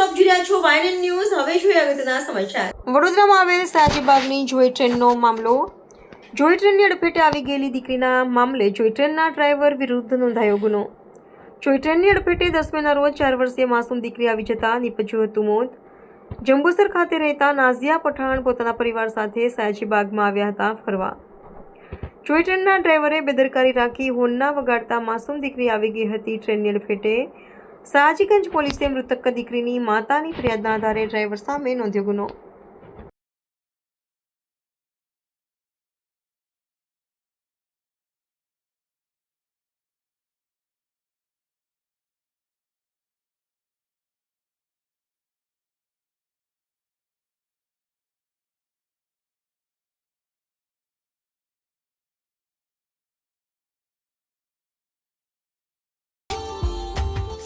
મિત્રો જોઈ રહ્યા છો વાયનન ન્યૂઝ. હવે જોઈએ અગત્યના સમાચાર. વડોદરામાં આવેલ સાજીબાગની જોઈ ટ્રેનનો મામલો. જોઈ ટ્રેનની અડફેટે આવી ગયેલી દીકરીના મામલે જોઈ ટ્રેનના ડ્રાઈવર વિરુદ્ધ નોંધાયો ગુનો. જોઈ ટ્રેનની અડફેટે દસમીના રોજ ચાર વર્ષીય માસૂમ દીકરી આવી જતા નીપજ્યું હતું મોત. જંબુસર ખાતે રહેતા નાઝિયા પઠાણ પોતાના પરિવાર સાથે સાજીબાગમાં આવ્યા હતા ફરવા. જોઈ ટ્રેનના ડ્રાઈવરે બેદરકારી રાખી હોર્નના વગાડતા માસૂમ દીકરી આવી ગઈ હતી ટ્રેનની અડફેટે. સાજીગંજ પોલીસે મૃતક દીકરીની માતાની ફરિયાદના આધારે ડ્રાઈવર સામે નોંધ્યો ગુનો.